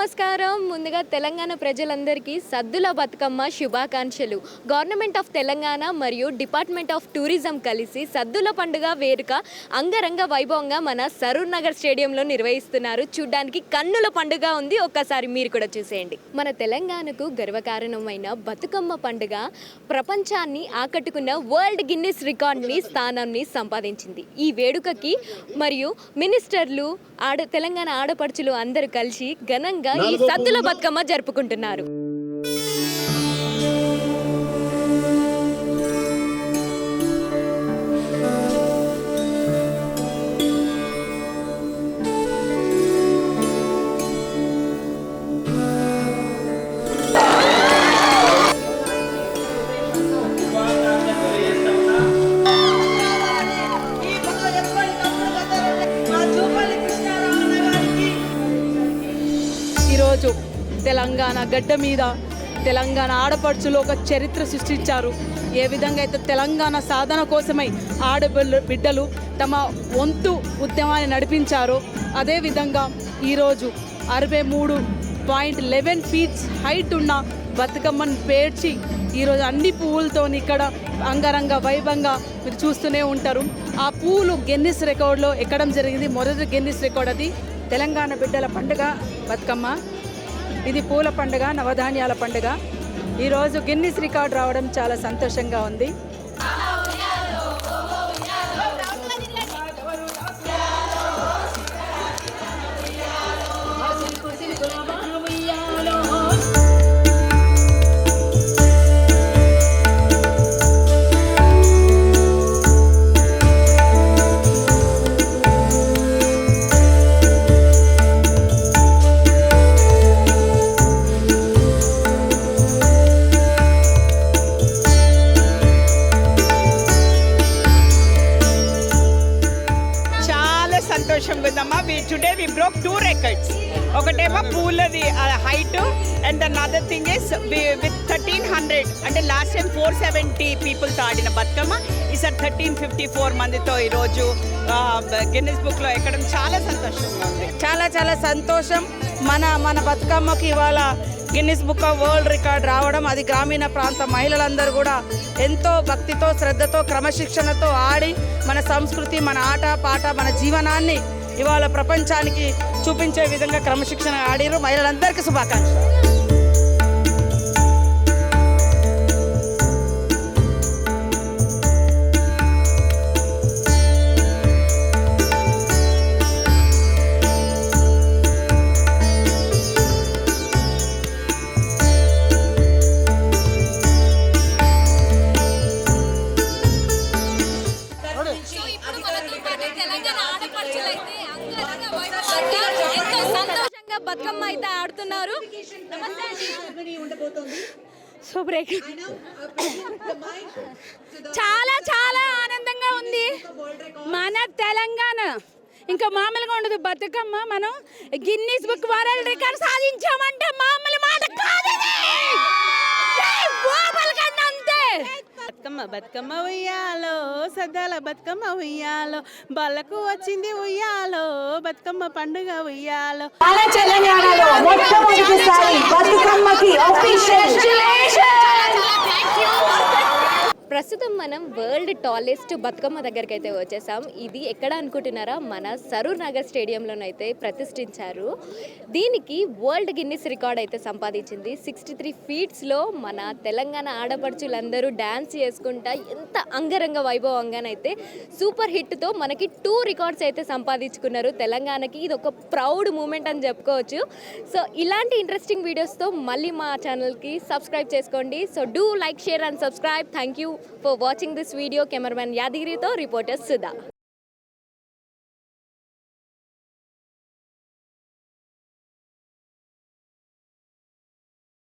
నమస్కారం. ముందుగా తెలంగాణ ప్రజలందరికీ సద్దుల బతుకమ్మ శుభాకాంక్షలు. గవర్నమెంట్ ఆఫ్ తెలంగాణ మరియు డిపార్ట్మెంట్ ఆఫ్ టూరిజం కలిసి సద్దుల పండుగ వేడుక అంగరంగ వైభవంగా మన సరూర్ నగర్ స్టేడియంలో నిర్వహిస్తున్నారు. చూడ్డానికి కన్నుల పండుగ ఉంది. ఒక్కసారి మీరు కూడా చూసేయండి. మన తెలంగాణకు గర్వకారణమైన బతుకమ్మ పండుగ ప్రపంచాన్ని ఆకట్టుకున్న వరల్డ్ గిన్నిస్ రికార్డ్ని స్థానాన్ని సంపాదించింది. ఈ వేడుకకి మరియు మినిస్టర్లు ఆడ తెలంగాణ ఆడపడుచులు అందరూ కలిసి ఘనంగా ఈ సద్దుల బతుకమ్మ జరుపుకుంటున్నారు. ఈరోజు తెలంగాణ గడ్డ మీద తెలంగాణ ఆడపడుచులు ఒక చరిత్ర సృష్టించారు. ఏ విధంగా అయితే తెలంగాణ సాధన కోసమై ఆడబిడ్డ బిడ్డలు తమ వంతు ఉద్యమాన్ని నడిపించారో అదేవిధంగా ఈరోజు అరవై మూడు పాయింట్ లెవెన్ ఫీట్స్ హైట్ ఉన్న బతుకమ్మను పేర్చి ఈరోజు అన్ని పువ్వులతో ఇక్కడ అంగరంగ వైభవంగా మీరు చూస్తూనే ఉంటారు. ఆ పువ్వులు గిన్నిస్ రికార్డులో ఎక్కడం జరిగింది? మొదటి గిన్నిస్ రికార్డ్ అది. తెలంగాణ బిడ్డల పండుగ బతుకమ్మ. ఇది పూల పండుగ నవధాన్యాల పండుగ. ఈరోజు గిన్నిస్ రికార్డ్ రావడం చాలా సంతోషంగా ఉంది. Today we broke two records ఒకటేమో పూలది height and then other thing is with thirteen hundred అంటే లాస్ట్ టైం ఫోర్ సెవెంటీ పీపుల్తో ఆడిన బతుకమ్మ ఈసారి థర్టీన్ ఫిఫ్టీ ఫోర్ మందితో ఈరోజు గిన్నెస్ బుక్లో ఎక్కడం చాలా సంతోషంగా ఉంది. చాలా చాలా సంతోషం. మన మన బతుకమ్మకి ఇవాళ Guinness book of world record రావడం అది గ్రామీణ ప్రాంత మహిళలందరూ కూడా ఎంతో భక్తితో శ్రద్ధతో క్రమశిక్షణతో ఆడి మన సంస్కృతి మన ఆట పాట మన జీవనాన్ని ఇవాళ ప్రపంచానికి చూపించే విధంగా క్రమశిక్షణ ఆడిరు మహిళలందరికీ శుభాకాంక్షలు. ఎంతో సంతోషంగా బతుకమ్మ అయితే ఆడుతున్నారు. So break. చాలా చాలా ఆనందంగా ఉంది. మన తెలంగాణ. ఇంకా మామూలుగా ఉండదు. బతుకమ్మ మనం గిన్నీస్ బుక్ వరల్డ్ రికార్డ్ సాధించామంటే మామూలు మాట కాదు బతుకమ్మ బతుకమ్మ ఉయ్యాలో సద్దాల బతుకమ్మ ఉయ్యాలో బల్లకు వచ్చింది ఉయ్యాలో బతుకమ్మ పండుగ ఉయ్యాలో. తెలంగాణలో మనం వరల్డ్ టాలెస్ట్ బతుకమ్మ దగ్గరికి అయితే వచ్చేసాం. ఇది ఎక్కడ అనుకుంటున్నారా? మన సరూర్ నగర్ స్టేడియంలోనైతే ప్రతిష్ఠించారు. దీనికి వరల్డ్ గిన్నిస్ రికార్డ్ అయితే సంపాదించింది. సిక్స్టీ త్రీ ఫీట్స్లో మన తెలంగాణ ఆడపడుచులందరూ డ్యాన్స్ చేసుకుంటా ఎంత అంగరంగ వైభవంగానైతే సూపర్ హిట్తో మనకి టూ రికార్డ్స్ అయితే సంపాదించుకున్నారు. తెలంగాణకి ఇది ఒక ప్రౌడ్ మూమెంట్ అని చెప్పుకోవచ్చు. సో ఇలాంటి ఇంట్రెస్టింగ్ వీడియోస్తో మళ్ళీ మా ఛానల్కి సబ్స్క్రైబ్ చేసుకోండి. So do like share and subscribe. Thank you for watching this video cameraman యాదగిరితో reporter Sudha